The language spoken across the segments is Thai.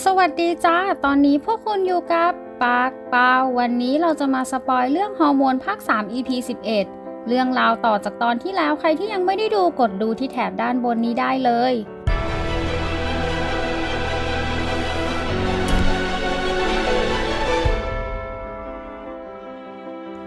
สวัสดีจ้า ตอนนี้พวกคุณอยู่กับปากเปล่าวันนี้เราจะมาสปอยเรื่องฮอร์โมนภาค 3 EP 11 เรื่องราวต่อจากตอนที่แล้วใครที่ยังไม่ได้ดูกดดูที่แถบด้านบนนี้ได้เลย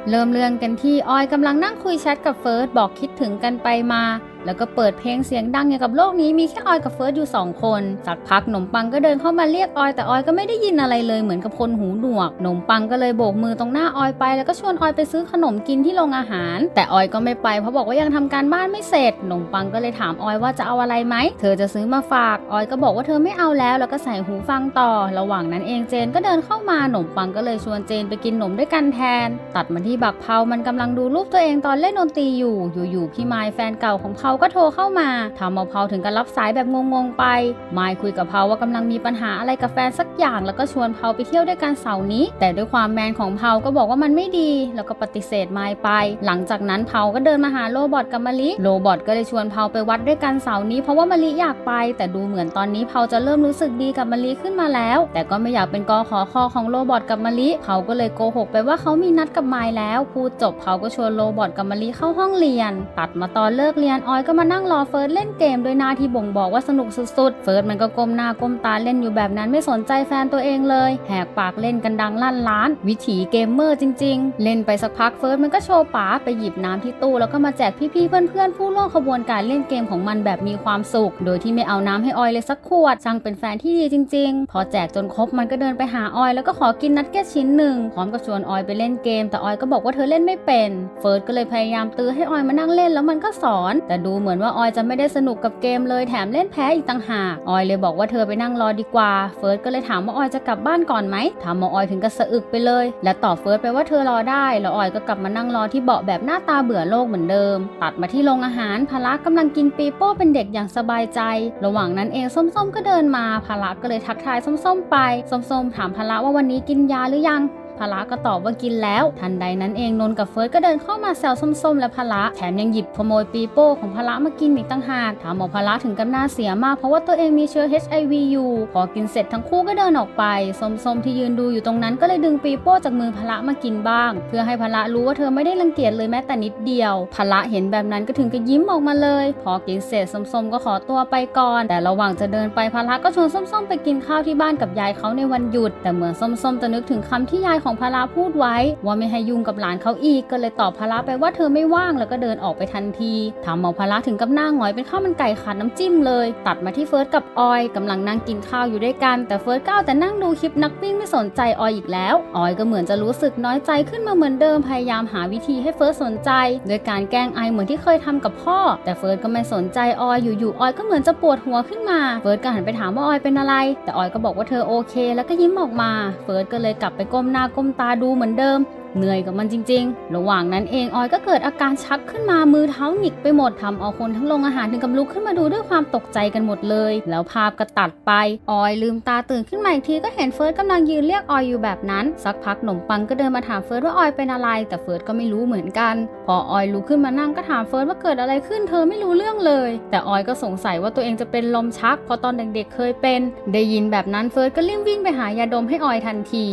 เริ่มเรื่องกันที่ออยกำลังนั่งคุยแชทกับเฟิร์สบอกคิดถึงกันไปมา แล้วก็เปิดเพลงเสียงดังอย่างกับโลกนี้มีแค่ออยกับเฟิร์สอยู่สองคน สักพักขนมปังก็เดินเข้ามาเรียกออยแต่ออยก็ไม่ได้ยินอะไรเลยเหมือนกับคนหูหนวกขนมปังก็เลยโบกมือตรงหน้าออยไป แล้วก็ชวนออยไปซื้อขนมกินที่โรงอาหาร แต่ออยก็ไม่ไปเพราะบอกว่ายังทำการบ้านไม่เสร็จขนมปังก็เลยถามออยว่าจะเอาอะไรไหมเธอจะซื้อมาฝากออยก็บอกว่าเธอไม่เอาแล้ว แล้วก็ใส่หูฟังต่อ ระหว่างนั้นเองเจนก็เดินเข้ามาขนมปังก็เลยชวนเจนไปกินขนมด้วยกันแทน ตัดมาที่บักเพามันกำลังดูรูปตัวเองตอนเล่นดนตรีอยู่อยู่ๆพี่ไมายแฟนเก่าของเพาก็โทรเข้ามาทำเอาเพาถึงกับรับสายแบบงงๆไปไมายคุยกับเพาว่ากำลังมีปัญหาอะไรกับแฟนสักอย่าง แล้วก็ชวนเพาไปเที่ยวด้วยกันเสาร์นี้ แต่ด้วยความแมนของเพาก็บอกว่ามันไม่ดี แล้วก็ปฏิเสธไมายไป หลังจากนั้นเพาก็เดินมาหาโรบอทกับมะลิ โรบอทก็เลยชวนเพาไปวัดด้วยกันเสาร์นี้ เพราะว่ามะลิอยากไป แต่ดูเหมือนตอนนี้เพาจะเริ่มรู้สึกดีกับมะลิขึ้นมาแล้ว แต่ก็ไม่อยากเป็นกอขอคอของโรบอทกับมะลิเพาก็เลยโกหกไปว่าเขามีนัดกับไมายแล้ว พูดจบเพาก็ชวนโรบอทกับมะลิเข้าห้องเรียน ตัดมาตอนเลิกเรียนออยก็มานั่งรอเฟิร์สเล่นเกมโดยหน้าที่บ่งบอกว่าสนุกสุดๆ เฟิร์สมันก็ก้มหน้าก้มตาเล่นอยู่แบบนั้นไม่สนใจแฟนตัวเองเลย แหกปากเล่นกันดังลั่นล้าน วิถีเกมเมอร์จริง ๆ เล่นไปสักพักเฟิร์สมันก็โชว์ป๋าไปหยิบน้ำที่ตู้แล้วก็มาแจกพี่ๆเพื่อนๆผู้ร่วมขบวนการเล่นเกมของมันแบบมีความสุข โดยที่ไม่เอาน้ำให้ออยเลยสักขวดช่างเป็นแฟนที่ดีจริง ๆ พอแจกจนครบมันก็เดินไปหาออย แล้วก็ขอกินนัดเก็ตชิ้นหนึ่งพร้อมกับชวนออยไปเล่นเกม แต่ออยก็บอกว่าเธอเล่นไม่เป็น เฟิร์สก็เลยพยายามตื้อให้ออยมานั่งเล่นแล้วมันก็สอนแต่ดูเหมือนว่าออยจะไม่ได้สนุกกับเกมเลยแถมเล่นแพ้อีกต่างหาก ออยเลยบอกว่าเธอไปนั่งรอดีกว่า เฟิร์สก็เลยถามว่าออยจะกลับบ้านก่อนไหมถามมาออยถึงกับสะอึกไปเลย และตอบเฟิร์สไปว่าเธอรอได้ แล้วออยก็กลับมานั่งรอที่เบาะแบบหน้าตาเบื่อโลกเหมือนเดิม ตัดมาที่โรงอาหารพละกำลังกินปีโป้เป็นเด็กอย่างสบายใจ ระหว่างนั้นเองส้มๆก็เดินมาพละก็เลยทักทายส้มๆไป ส้มๆถามพละว่าวันนี้กินยาหรือยัง พละก็ตอบว่ากินแล้ว ทันใดนั้นเองนนท์กับเฟิร์สก็เดินเข้ามาแซวส้มๆ และพละแถมยังหยิบขโมยปีโป้ของพละมากินอีกตั้งหากถามหมอพละถึงกับหน้าเสียมากเพราะว่าตัวเองมีเชื้อ HIV อยู่พอกินเสร็จทั้งคู่ก็เดินออกไปส้มๆที่ยืนดูอยู่ตรงนั้นก็เลยดึงปีโป้จากมือพละมากินบ้าง เพื่อให้พละรู้ว่าเธอไม่ได้รังเกียจเลยแม้แต่นิดเดียวพละเห็นแบบนั้นก็ถึงกับยิ้มออกมาเลย พอกินเสร็จส้มๆก็ขอตัวไปก่อน แต่ระหว่างจะเดินไปพละก็ชวนส้มๆ ไปกินข้าวที่บ้านกับยายเขาในวันหยุด แต่เหมือนส้มๆจะนึกถึงคำที่ยายของพละพูดไว้ ว่าไม่ให้ยุ่งกับหลานเขาอีก ก็เลยตอบพละไปว่าเธอไม่ว่างแล้วก็เดินออกไปทันทีถามหมอพละถึงกับหน้าหงอยเป็นข้าวมันไก่ขาดน้ำจิ้มเลย ตัดมาที่เฟิร์สกับออยกำลังนั่งกินข้าวอยู่ด้วยกัน แต่เฟิร์สก็เอาแต่นั่งดูคลิปนักวิ่งไม่สนใจออยอีกแล้วออยก็เหมือนจะรู้สึกน้อยใจขึ้นมาเหมือนเดิมพยายามหาวิธีให้เฟิร์สสนใจ โดยการแกล้งไอเหมือนที่เคยทำกับพ่อ แต่เฟิร์สก็ไม่สนใจออยอยู่ๆออยก็เหมือนจะปวดหัวขึ้นมาเฟิร์สก็หันไปถามว่าออยเป็นอะไร แต่ออยก็บอกว่าเธอโอเค แล้วก็ยิ้มออกมา เฟิร์สก็เลยกลับไปก้มหน้าก้มตาดูเหมือนเดิม เหนื่อยกับมันจริง ๆ ระหว่างนั้นเองออยก็เกิดอาการชักขึ้นมามือเท้าหงิกไปหมดทำเอาคนทั้งโรงอาหารถึงกับลุกขึ้นมาดูด้วยความตกใจกันหมดเลย แล้วภาพก็ตัดไป ออยลืมตาตื่นขึ้นมาอีกทีก็เห็นเฟิร์สกำลังยืนเรียกออยอยู่แบบนั้น สักพักขนมปังก็เดินมาถามเฟิร์สว่าออยเป็นอะไร แต่เฟิร์สก็ไม่รู้เหมือนกัน พอออยลุกขึ้นมานั่งก็ถามเฟิร์สว่าเกิดอะไรขึ้นเธอไม่รู้เรื่องเลย แต่ออยก็สงสัยว่าตัวเองจะเป็นลมชักเพราะตอนเด็กๆเคยเป็น ได้ยินแบบนั้นเฟิร์สก็รีบวิ่งไปหายาดมให้ออยทันที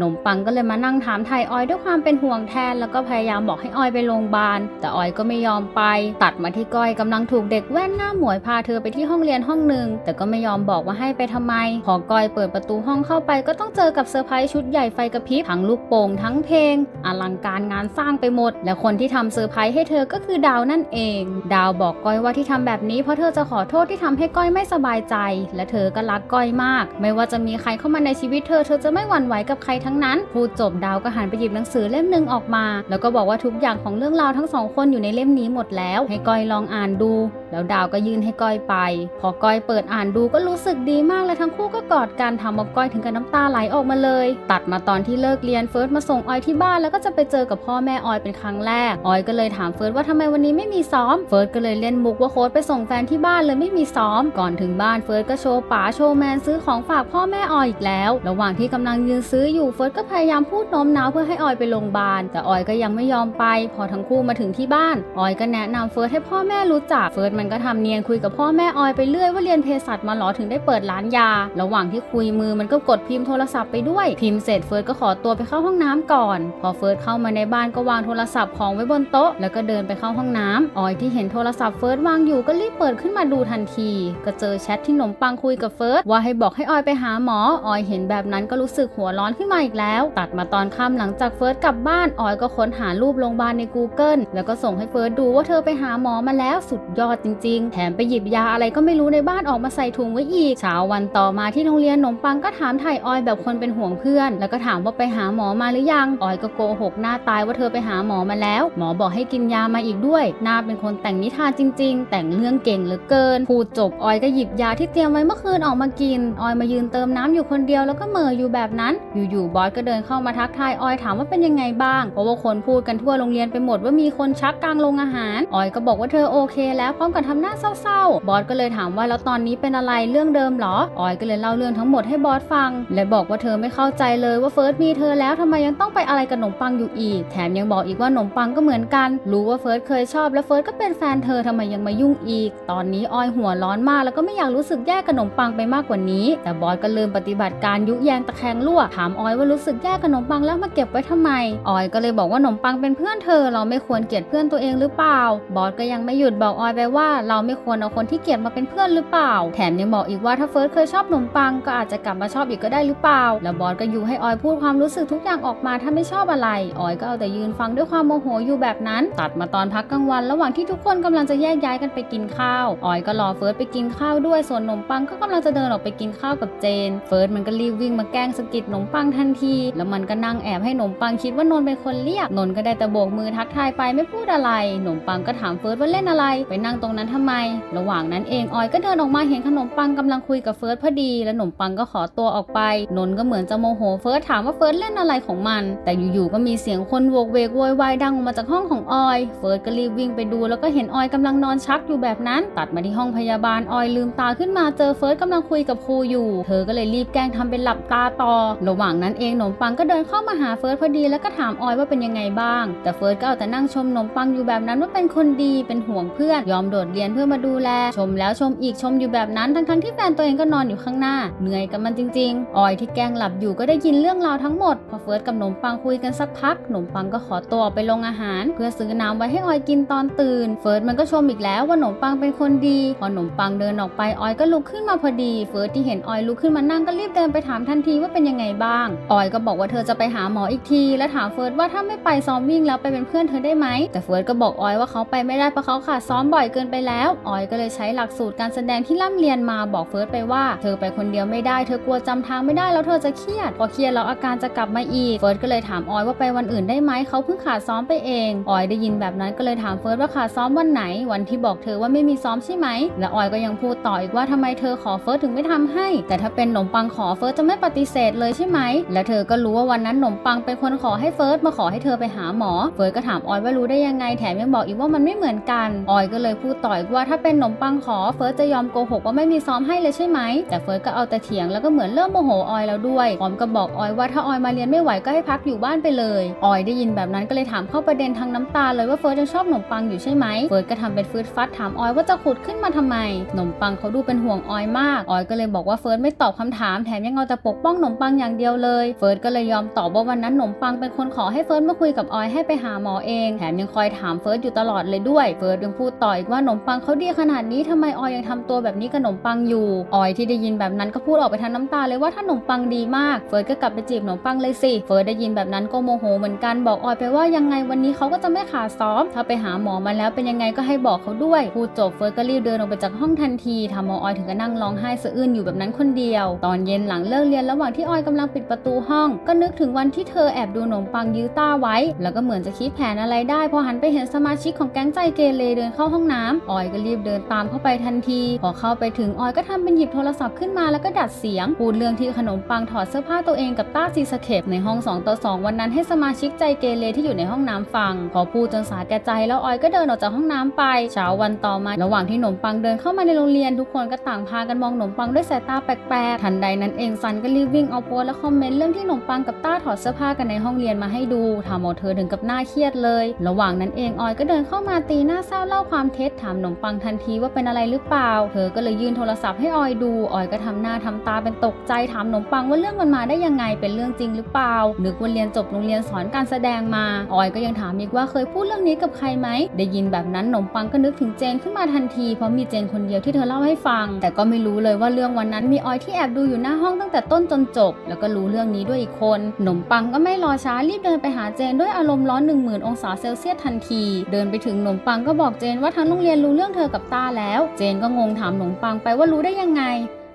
นมปังก็เลยมานั่งถามไทยออยด้วยความเป็นห่วงแทน แล้วก็พยายามบอกให้ออยไปโรงพยาบาล แต่ออยก็ไม่ยอมไป ตัดมาที่ก้อยกำลังถูกเด็กแว่นหน้าหมวยพาเธอไปที่ห้องเรียนห้องหนึ่งแต่ก็ไม่ยอมบอกว่าให้ไปทำไม พอก้อยเปิดประตูห้องเข้าไป ก็ต้องเจอกับเซอร์ไพรส์ชุดใหญ่ไฟกระพริบทั้งลูกโป่งทั้งเพลง อลังการงานสร้างไปหมด และคนที่ทำเซอร์ไพรส์ให้เธอก็คือดาวนั่นเอง ดาวบอกก้อยว่าที่ทำแบบนี้เพราะเธอจะขอโทษที่ทำให้ก้อยไม่สบายใจ และเธอก็รักก้อยมาก ไม่ว่าจะมีใครเข้ามาในชีวิตเธอเธอจะไม่หวั่นไหวกับใครทั้งนั้น พูดจบดาวก็หันไปหยิบหนังสือเล่มหนึ่งออกมา แล้วก็บอกว่าทุกอย่างของเรื่องราวทั้งสองคนอยู่ในเล่มนี้หมดแล้ว ให้ก้อยลองอ่านดู แล้วดาวก็ยื่นให้ก้อยไป พอก้อยเปิดอ่านดูก็รู้สึกดีมากและทั้งคู่ก็กอดกันทำเอาก้อยถึงกับน้ำตาไหลออกมาเลย ตัดมาตอนที่เลิกเรียนเฟิร์สมาส่งออยที่บ้านแล้วก็จะไปเจอกับพ่อแม่ออยเป็นครั้งแรกออยก็เลยถามเฟิร์สว่าทำไมวันนี้ไม่มีซ้อมเฟิร์สก็เลยเล่นมุกว่าโค้ดไปส่งแฟนที่บ้านเลยไม่มีซ้อมก่อนถึงบ้านเฟิร์สก็โชว์ป๋าโชว์แมนซื้อของฝากพ่อแม่ออยอีกแล้ว ระหว่างที่กำลังยืนซื้ออยู่เฟิร์สก็พยายามพูดโน้มน้าวเพื่อให้ออยไปโรงพยาบาล แต่ออยก็ยังไม่ยอมไป พอทั้งคู่มาถึงที่บ้าน ออยก็แนะนำเฟิร์สให้พ่อแม่รู้จัก เฟิร์สมันก็ทำเนียนคุยกับพ่อแม่ออยไปเรื่อยว่าเรียนเภสัชมาหรอถึงได้เปิดร้านยา ระหว่างที่คุยมือมันก็กดพิมพ์โทรศัพท์ไปด้วย พิมพ์เสร็จเฟิร์สก็ขอตัวไปเข้าห้องน้ำก่อน พอเฟิร์สเข้ามาในบ้านก็วางโทรศัพท์ของไว้บนโต๊ะ แล้วก็เดินไปเข้าห้องน้ำออยที่เห็นโทรศัพท์เฟิร์สวางอยู่ก็รีบเปิดขึ้นมาดูทันที ก็เจอแชทที่หนมปังคุยกับเฟิร์สว่าให้บอกให้ออยไปหาหมอ ออยเห็นแบบนั้นก็รู้สึกหัวร้อนขึ้นมาอีกแล้ว ตัดมาตอนค่ำหลังจากเฟิร์สกลับบ้านออยก็ค้นหารูปโรงพยาบาลใน Google แล้วก็ส่งให้เฟิร์สดูว่าเธอไปหาหมอมาแล้วสุดยอดจริง ๆ แถมไปหยิบยาอะไรก็ไม่รู้ในบ้านออกมาใส่ถุงไว้อีกเช้าวันต่อมาที่โรงเรียนหนมปังก็ถามถ่ายออยแบบคนเป็นห่วงเพื่อน แล้วก็ถามว่าไปหาหมอมาหรือยังออยก็โกหกหน้าตายว่าเธอไปหาหมอมาแล้ว หมอบอกให้กินยามาอีกด้วยหน้าเป็นคนแต่งนิทานจริง ๆ แต่งเรื่องเก่งเหลือเกินพูดจบออยก็หยิบยาที่เตรียมไว้เมื่อคืนออกมากินออยมายืนเติมน้ำอยู่คนเดียวแล้วก็เหม่ออยู่แบบนั้นอยู่ๆบอสก็เดินเข้ามาทักทายออยถามว่าเป็นยังไงบ้าง เพราะว่าคนพูดกันทั่วโรงเรียนไปหมดว่ามีคนชักกลางโรงอาหาร ออยก็บอกว่าเธอโอเคแล้วพร้อมกับทำหน้าเศร้าๆ บอสก็เลยถามว่าแล้วตอนนี้เป็นอะไรเรื่องเดิมเหรอ ออยก็เลยเล่าเรื่องทั้งหมดให้บอสฟัง และบอกว่าเธอไม่เข้าใจเลยว่าเฟิร์สมีเธอแล้วทำไมยังต้องไปอะไรกับขนมปังอยู่อีก แถมยังบอกอีกว่าขนมปังก็เหมือนกัน รู้ว่าเฟิร์สเคยชอบและเฟิร์สก็เป็นแฟนเธอทำไมยังมายุ่งอีก ตอนนี้ออยหัวร้อนมากแล้วก็ไม่อยากรู้สึกแย่กับขนมปังไปมากกว่านี้ แต่บอสก็ลืมปฏิบัติการยุแยงตะแคงรั่วถามออยว่ารู้สึกแย่กับขนมปังแล้วมาเก็บไว้ทำไมออยก็เลยบอกว่าขนมปังเป็นเพื่อนเธอ เราไม่ควรเกลียดเพื่อนตัวเองหรือเปล่า บอสก็ยังไม่หยุดบอกออยไปว่าเราไม่ควรเอาคนที่เกลียดมาเป็นเพื่อนหรือเปล่า แถมยังบอกอีกว่าถ้าเฟิร์สเคยชอบขนมปังก็อาจจะกลับมาชอบอีกก็ได้หรือเปล่า แล้วบอสก็ยุให้ออยพูดความรู้สึกทุกอย่างออกมาถ้าไม่ชอบอะไร ออยก็เอาแต่ยืนฟังด้วยความโมโหอยู่แบบนั้น ตัดมาตอนพักกลางวัน ระหว่างที่ทุกคนกำลังจะแยกย้ายกันไปกินข้าว ออยก็รอเฟิร์สไปกินข้าวด้วย ส่วนขนมปังก็กำลังจะเดินออกไปกินข้าวกับเจน เฟิร์สมันก็รีบวิ่งมาแกล้งสกิดขนมปังทันที แล้วมันก็นั่งแอบให้ขนมปังคิดว่านนท์เป็นคนเรียก นนท์ก็ได้แต่โบกมือทักทายไปไม่พูดอะไรขนมปังก็ถามเฟิร์สว่าเล่นอะไร ไปนั่งตรงนั้นทำไม ระหว่างนั้นเองออยก็เดินออกมาเห็นขนมปังกำลังคุยกับเฟิร์สพอดี แล้วขนมปังก็ขอตัวออกไป นนท์ก็เหมือนจะโมโหเฟิร์สถามว่าเฟิร์สเล่นอะไรของมัน แต่อยู่ๆก็มีเสียงคนโวกเวกโวยวายดังออกมาจากห้องของออย เฟิร์สก็รีบวิ่งไปดูแล้วก็เห็นออยกำลังนอนชักอยู่แบบนั้น ตัดมาที่ห้องพยาบาลออยลืมตาขึ้นมาเจอเฟิร์สกำลังคุยกับครูอยู่ เธอก็เลยรีบแกล้งทำเป็นหลับตาต่อ ระหว่างนั้นเองขนมปังก็เดินเข้ามาหาเฟิร์สพอดีแล้วก็ถามออยว่าเป็นยังไงบ้าง แต่เฟิร์สก็เอาแต่นั่งชมขนมปังอยู่แบบนั้นว่าเป็นคนดีเป็นห่วงเพื่อนยอมโดดเรียนเพื่อมาดูแล ชมแล้วชมอีกชมอยู่แบบนั้นทั้งๆที่แฟนตัวเองก็นอนอยู่ข้างหน้า เหนื่อยกับมันจริงๆออยที่แกล้งหลับอยู่ก็ได้ยินเรื่องราวทั้งหมดพอเฟิร์สกับขนมปังคุยกันสักพักขนมปังก็ขอตัวไปลงอาหาร เพื่อซื้อน้ำไว้ให้ออยกินตอนตื่น เฟิร์สมันก็ชมอีกแล้วว่าขนมปังเป็นคนดี พอขนมปังเดินออกไปออยก็ลุกขึ้นมาพอดี เฟิร์สที่เห็นออยลุกขึ้นมานั่งก็รีบเดินไปถามทันทีว่าเป็นยังไงบ้างออยก็บอกว่าเธอจะไปหาหมออีกที และถามเฟิร์สว่าถ้าไม่ไปซ้อมวิ่งแล้วไปเป็นเพื่อนเธอได้ไหม แต่เฟิร์สก็บอกออยว่าเขาไปไม่ได้เพราะเขาขาดซ้อมบ่อยเกินไปแล้วออยก็เลยใช้หลักสูตรการแสดงที่ร่ำเรียนมาบอกเฟิร์สไปว่าเธอไปคนเดียวไม่ได้เธอกลัวจำทางไม่ได้แล้วเธอจะเครียดพอเครียดแล้วอาการจะกลับมาอีกเฟิร์สก็เลยถามออยว่าไปวันอื่นได้ไหมเขาเพิ่งขาดซ้อมไปเองออยได้ยินแบบนั้นก็เลยถามเฟิร์สว่าขาดซ้อมวันไหน วันที่บอกเธอว่าไม่มีซ้อมใช่ไหมและออยก็ยังพูดต่ออีกว่าทำไมเธอขอเฟิร์สถึงไม่ทำให้ แต่ถ้าเป็นขนมปังขอเฟิร์สจะไม่ปฏิเสธเลยใช่ไหมและเธอก็รู้ว่าวันนั้นขนมปังเป็นคนขอให้เฟิร์สมาขอให้เธอไปหาหมอ เฟิร์สก็ถามออยว่ารู้ได้ยังไง แถมยังบอกอีกว่ามันไม่เหมือนกัน ออยก็เลยพูดต่ออีกว่าถ้าเป็นขนมปังขอ เฟิร์สจะยอมโกหกว่าไม่มีซ้อมให้เลยใช่ไหม แต่เฟิร์สก็เอาแต่เถียงแล้วก็เหมือนเริ่มโมโหออยแล้วด้วยพร้อมกับบอกออยว่าถ้าออยมาเรียนไม่ไหวก็ให้พักอยู่บ้านไปเลย ออยได้ยินแบบนั้นก็เลยถามเข้าประเด็นทางน้ำตาเลยว่าเฟิร์สยังชอบขนมปังอยู่ใช่ไหม เฟิร์สก็ทำเป็นฟืดฟัดถามออยว่าจะขุดขึ้นมาทำไมขนมปังเขาดูเป็นห่วงออยมาก ออยก็เลยบอกว่าเฟิร์สไม่ตอบคำถามแถมยังเอาแต่ปกป้องขนมปังอย่างเดียวเลยเฟิร์สก็เลยยอมตอบว่าวันนั้นขนมปังเป็นคนขอให้เฟิร์สมาคุยกับออยให้ไปหาหมอเอง แถมยังคอยถามเฟิร์สอยู่ตลอดเลยด้วย เฟิร์สยังพูดต่ออีกว่าขนมปังเขาดีขนาดนี้ทำไมออยยังทำตัวแบบนี้กับขนมปังอยู่ ออยที่ได้ยินแบบนั้นก็พูดออกไปทางน้ำตาเลยว่าถ้าขนมปังดีมาก เฟิร์สก็กลับไปจีบขนมปังเลยสิ เฟิร์สได้ยินแบบนั้นก็โมโหเหมือนกัน บอกออยไปว่ายังไงวันนี้เขาก็จะไม่ขาดซ้อม ถ้าไปหาหมอมาแล้วเป็นยังไงก็ให้บอกเขาด้วย พูดจบเฟิร์สก็รีบเดินออกไปจากห้องทันทีทำเอาออยถึงกับนั่งร้องไห้สะอื้นอยู่แบบนั้นคนเดียว ตอนเย็นหลังเลิกเรียนระหว่างที่ออยกำลังปิดประตูห้อง ก็นึกถึงวันที่เธอแอบดูขนมปังยื้อต้าไว้ แล้วก็เหมือนจะคิดแผนอะไรได้พอหันไปเห็นสมาชิกของแก๊งใจเกเรเดินเข้าห้องน้ำออยก็รีบเดินตามเข้าไปทันที พอเข้าไปถึงออยก็ทำเป็นหยิบโทรศัพท์ขึ้นมาแล้วก็ดัดเสียงพูดเรื่องที่ขนมปังถอดเสื้อผ้าตัวเองกับต้าซีสเคปในห้อง2ต่อ2วันนั้นให้สมาชิกใจเกเรที่อยู่ในห้องน้ำฟัง พอพูดจนสาแก่ใจแล้วออยก็เดินออกจากห้องน้ำไปเช้าวันต่อมา ระหว่างที่ขนมปังเดินเข้ามาในโรงเรียนทุกคนก็ต่างพากันมองขนมปังด้วยสายตาแปลกๆทันใดนั้นเองซันก็รีบวิ่งเอาโพสและคอมเมนต์เรื่องที่หนมปังกับต้าถอดเสื้อผ้ากันในห้องเรียนมาให้ดูทำเอาเธอถึงกับหน้าเครียดเลย ระหว่างนั้นเองออยก็เดินเข้ามาตีหน้าเศร้าเล่าความเท็จถามหนมปังทันทีว่าเป็นอะไรหรือเปล่า เธอก็เลยยื่นโทรศัพท์ให้ออยดูออยก็ทำหน้าทำตาเป็นตกใจถามหนมปังว่าเรื่องมันมาได้ยังไงเป็นเรื่องจริงหรือเปล่านึกว่าเรียนจบโรงเรียนสอนการแสดงมาออยก็ยังถามอีกว่าเคยพูดเรื่องนี้กับใครไหมได้ยินแบบนั้นหนมปังก็นึกถึงเจนขึ้นมาทันทีเพราะมีเจนคนเดียวที่เธอเล่าให้ฟัง แต่ก็ไม่รู้เลยว่าเรื่องวันนั้นมีออยที่แอบดูอยู่หน้าห้องตั้งแต่ต้นจนจบ แล้วก็รู้เรื่องนี้ด้วยอีกคนหนมปังก็ไม่รอช้ารีบเดินไปหาเจนด้วยอารมณ์ร้อน 1 0,000 องศาเซลเซียสทันที เดินไปถึงหนมปังก็บอกเจนว่าทั้งโรงเรียนรู้เรื่องเธอกับตาแล้ว เจนก็งงถามหนมปังไปว่ารู้ได้ยังไง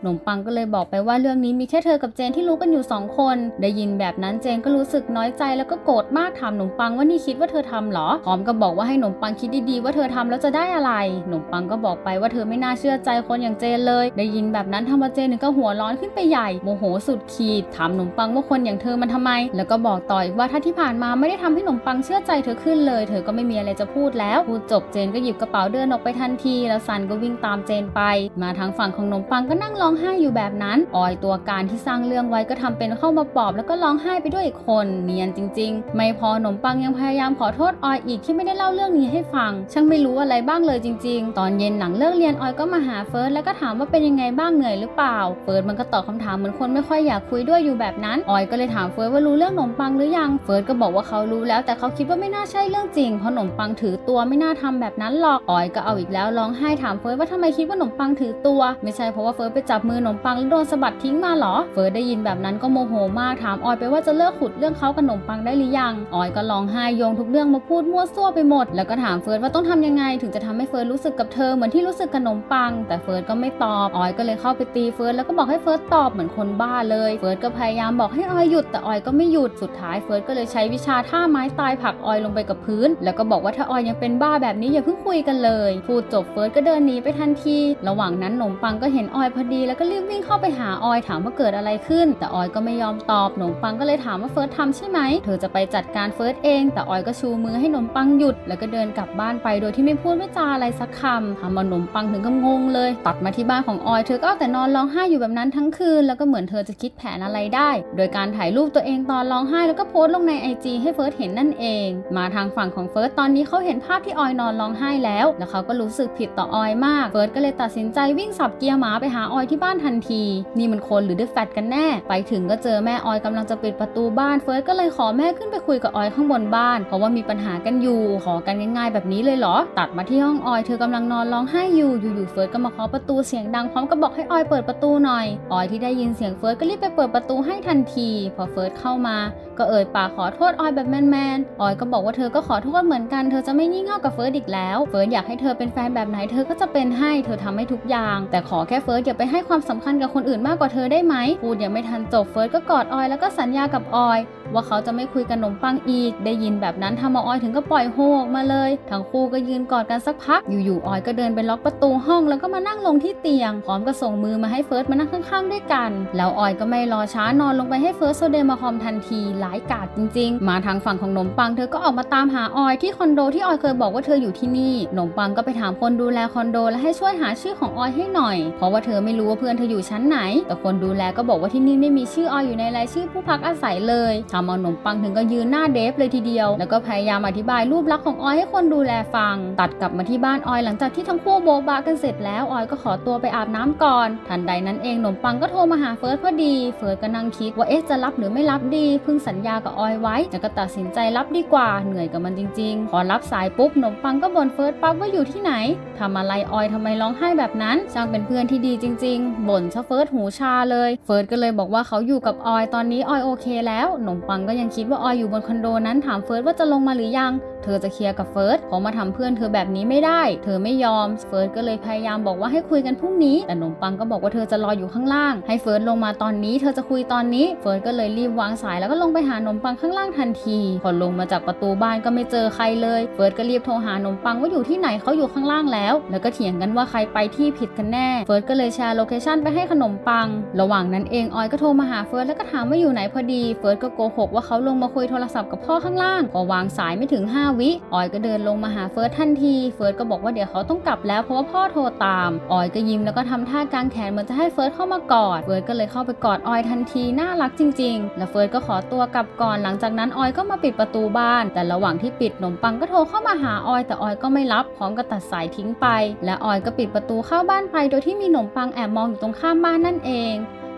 หนมปังก็เลยบอกไปว่าเรื่องนี้มีแค่เธอกับเจนที่รู้กันอยู่สองคน ได้ยินแบบนั้นเจนก็รู้สึกน้อยใจแล้วก็โกรธมากถามหนมปังว่านี่คิดว่าเธอทำเหรอพร้อมก็บอกว่าให้หนมปังคิดดีๆว่าเธอทำแล้วจะได้อะไรหนมปังก็บอกไปว่าเธอไม่น่าเชื่อใจคนอย่างเจนเลย ได้ยินแบบนั้นทำเอาเจนถึงก็หัวร้อนขึ้นไปใหญ่โมโหสุดขีดถามหนมปังว่าคนอย่างเธอมันทำไม แล้วก็บอกต่ออีกว่าถ้าที่ผ่านมาไม่ได้ทำให้หนมปังเชื่อใจเธอขึ้นเลย เธอก็ไม่มีอะไรจะพูดแล้วพูดจบเจนก็หยิบกระเป๋าเดินออกไปทันที แล้วซันก็วิ่งตามเจนไป มาทางฝั่งของหนมปังก็นั่งร้ององไห้อยู่แบบนั้น ออยตัวการที่สร้างเรื่องไว้ก็ทำเป็นเข้ามาปลอบแล้วก็ร้องไห้ไปด้วยอีกคนเนียนจริง ๆ ไม่พอหนมปังยังพยายามขอโทษออยอีกที่ไม่ได้เล่าเรื่องนี้ให้ฟัง ช่างไม่รู้อะไรบ้างเลยจริง ๆ ตอนเย็นหลังเลิกเรียนออยก็มาหาเฟิร์สแล้วก็ถามว่าเป็นยังไงบ้างเหนื่อยหรือเปล่า เฟิร์สมันก็ตอบคำถามเหมือนคนไม่ค่อยอยากคุยด้วยอยู่แบบนั้น ออยก็เลยถามเฟิร์สว่ารู้เรื่องหนมปังหรือยัง เฟิร์สก็บอกว่าเขารู้แล้ว แต่เขาคิดว่าไม่น่าใช่เรื่องจริง เพราะหนมปังถือตัวไม่น่าทำแบบนั้นหรอก ออยก็เอาอีกแล้วร้องไห้ถามเฟิร์สว่าทำไมคิดว่าหนมปังถือตัว ไม่ใช่เพราะว่าเฟิร์สไปจับมือหนมปังแล้วโดนสะบัดทิ้งมาเหรอ เฟิร์สได้ยินแบบนั้นก็โมโหมากถามออยไปว่าจะเลิกขุดเรื่องเขากับหนมปังได้หรือยังออยก็ร้องไห้โยงทุกเรื่องมาพูดมั่วซั่วไปหมด แล้วก็ถามเฟิร์สว่าต้องทำยังไง ถึงจะทำให้เฟิร์สรู้สึกกับเธอเหมือนที่รู้สึกกับหนมปัง แต่เฟิร์สก็ไม่ตอบออยก็เลยเข้าไปตีเฟิร์สแล้วก็บอกให้เฟิร์สตอบเหมือนคนบ้าเลยเฟิร์สก็พยายามบอกให้ออยหยุดแต่ออยก็ไม่หยุดสุดท้ายเฟิร์สก็เลยใช้วิชาท่าไม้ตายผลักออยลงไปกับพื้น แล้วก็บอกว่าถ้าออยยังเป็นบ้าแบบนี้อย่าเพิ่งคุยกันเลยพูดจบเฟิร์สก็เดินหนีไปทันทีระหว่างนั้นหนมปังก็เห็นออยพอดีแล้วก็รีบวิ่งเข้าไปหาออยถามว่าเกิดอะไรขึ้น แต่ออยก็ไม่ยอมตอบหนมปังก็เลยถามว่าเฟิร์สทำใช่ไหมเธอจะไปจัดการเฟิร์สเอง แต่ออยก็ชูมือให้หนมปังหยุด แล้วก็เดินกลับบ้านไปโดยที่ไม่พูดไม่จาอะไรสักคำทำเอาหนมปังถึงกับงงเลยตัดมาที่บ้านของออยเธอก็เอาแต่นอนร้องไห้อยู่แบบนั้นทั้งคืนแล้วก็เหมือนเธอจะคิดแผนอะไรได้ โดยการถ่ายรูปตัวเองตอนร้องไห้แล้วก็โพสต์ลงในไอจีให้เฟิร์สเห็นนั่นเอง มาทางฝั่งของเฟิร์สตอนนี้เขาเห็นภาพที่ออยนอนร้องไห้แล้ว แล้วเขาก็รู้สึกผิดต่อออยมากเฟิร์สก็เลยตัดสินใจวิ่งสับเกียร์หมาไปหาออยที่บ้านทันที นี่มันคนหรือเดอะแฟตกันแน่ ไปถึงก็เจอแม่ออยกำลังจะปิดประตูบ้านเฟิร์สก็เลยขอแม่ขึ้นไปคุยกับออยข้างบนบ้าน เพราะว่ามีปัญหากันอยู่ขอกันง่ายๆแบบนี้เลยเหรอ ตัดมาที่ห้องออยเธอกำลังนอนร้องไห้อยู่อยู่ๆเฟิร์สก็มาเคาะประตูเสียงดังพร้อมกับบอกให้ออยเปิดประตูหน่อยออยที่ได้ยินเสียงเฟิร์สก็รีบไปเปิดประตูให้ทันที พอเฟิร์สเข้ามา ก็เอ่ยปากขอโทษออยแบบแมนๆออยก็บอกว่าเธอก็ขอโทษเหมือนกันเธอจะไม่งี่เง่ากับเฟิร์สอีกแล้วเฟิร์สอยากให้เธอเป็นแฟนแบบไหนเธอก็จะเป็นให้เธอทำให้ทุกอย่าง แต่ขอแค่เฟิร์สอย่าไปให้ความสำคัญกับคนอื่นมากกว่าเธอได้ไหมพูดยังไม่ทันจบเฟิร์สก็กอดออยแล้วก็สัญญากับออยว่าเขาจะไม่คุยกับหนมปังอีก ได้ยินแบบนั้นทำเอาออยถึงก็ปล่อยโฮออกมาเลย ทั้งคู่ก็ยืนกอดกันสักพัก อยู่ๆออยก็เดินไปล็อกประตูห้องแล้วก็มานั่งลงที่เตียง พร้อมกับส่งมือมาให้เฟิร์สมานั่งข้างๆด้วยกัน แล้วออยก็ไม่รอช้านอนลงไปให้เฟิร์สโซเดมาคอมทันทีหลายกาดจริง ๆ มาทางฝั่งของหนมปังเธอก็ออกมาตามหาออยที่คอนโดที่ออยเคยบอกว่าเธออยู่ที่นี่หนมปังก็ไปถามคนดูแลคอนโดและให้ช่วยหาชื่อของออยให้หน่อย เพราะว่าเธอไม่รู้ว่าเพื่อนเธออยู่ชั้นไหน แต่คนดูแลก็บอกว่าที่นี่ไม่มีชื่อออยอยู่ในรายชื่อผู้พักอาศัยเลยทำเอาหนมปังถึงก็ยืนหน้าเดฟเลยทีเดียว แล้วก็พยายามอธิบายรูปลักษณ์ของออยให้คนดูแลฟัง ตัดกลับมาที่บ้านออยหลังจากที่ทั้งคู่โบบากันเสร็จแล้วออยก็ขอตัวไปอาบน้ำก่อน ทันใดนั้นเองหนมปังก็โทรมาหาเฟิร์สพอดี เฟิร์สก็นั่งคิดว่าเอ๊ะจะรับหรือไม่รับดีเพิ่งสัญญากับออยไว้แต่ก็ตัดสินใจรับดีกว่า เหนื่อยกับมันจริงๆ พอรับสายปุ๊บหนมปังก็บ่นเฟิร์สปั๊บว่าอยู่ที่ไหนทำอะไรออยทำไมร้องไห้แบบนั้นช่างเป็นเพื่อนที่ดีจริง ๆ บ่นซะเฟิร์สหูชาเลย เฟิร์สก็เลยบอกว่าเขาอยู่กับออยตอนนี้ออยโอเคแล้วหนมปังก็ยังคิดว่าออยอยู่บนคอนโดนั้นถามเฟิร์สว่าจะลงมาหรือยัง เธอจะเคลียร์กับเฟิร์สเพรามาทำเพื่อนเธอแบบนี้ไม่ได้ เธอไม่ยอม เฟิร์สก็เลยพยายามบอกว่าให้คุยกันพรุ่งนี้ แต่หนมปังก็บอกว่าเธอจะรออยู่ข้างล่าง ให้เฟิร์สลงมาตอนนี้ เธอจะคุยตอนนี้ เฟิร์สก็เลยรีบวางสายแล้วก็ลงไปหาขนมปังข้างล่างทันที พอลงมาจากประตูบ้านก็ไม่เจอใครเลย เฟิร์สก็รีบโทรหาขนมปังว่าอยู่ที่ไหนเขาอยู่ข้างล่างแล้ว แล้วก็เถียงกันว่าใครไปที่ผิดกันแน่ เฟิร์สก็เลยแชร์โลเคชันไปให้ขนมปัง ระหว่างนั้นเองออยก็โทรมาหาเฟิร์สแล้วก็ถามว่าอยู่ไหนพอดี เฟิร์สก็โกหกว่าเขาลงมาคุยโทรศัพท์กับพ่อข้างล่างพอวางสายไม่ถึง5วิ ออยก็เดินลงมาหาเฟิร์สทันที เฟิร์สก็บอกว่าเดี๋ยวเขาต้องกลับแล้วเพราะว่าพ่อโทรตาม ออยก็ยิ้มแล้วก็ทำท่ากางแขนเหมือนจะให้เฟิร์สเข้ามากอด เฟิร์สก็เลยเข้าไปกอดออยทันที น่ารักจริง ๆ แล้วเฟิร์สก็ขอตัวกลับก่อน หลังจากนั้นออยก็มาปิดประตูบ้าน แต่ระหว่างที่ปิดขนมปังก็โทรเข้ามาหาออยแต่ออยก็ไม่รับ พร้อมกับตัดสายทิ้งไป และออยก็ปิดประตูเข้าบ้านไป โดยที่มีขนมปังแอบมองอยู่ตรงข้ามบ้านนั่นเอง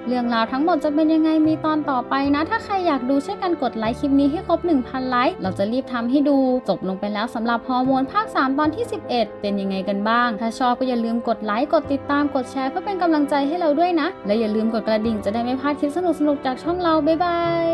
เรื่องราวทั้งหมดจะเป็นยังไงมีตอนต่อไปนะ ถ้าใครอยากดูช่วยกันกดไลค์คลิปนี้ให้ครบ 1,000 ไลค์เราจะรีบทำให้ดูจบลงไปแล้วสำหรับฮอร์โมนภาค 3 ตอนที่ 11 เป็นยังไงกันบ้าง ถ้าชอบก็อย่าลืมกดไลค์กดติดตามกดแชร์เพื่อเป็นกำลังใจให้เราด้วยนะ และอย่าลืมกดกระดิ่งจะได้ไม่พลาดคลิปสนุกๆจากช่องเราบ๊ายบาย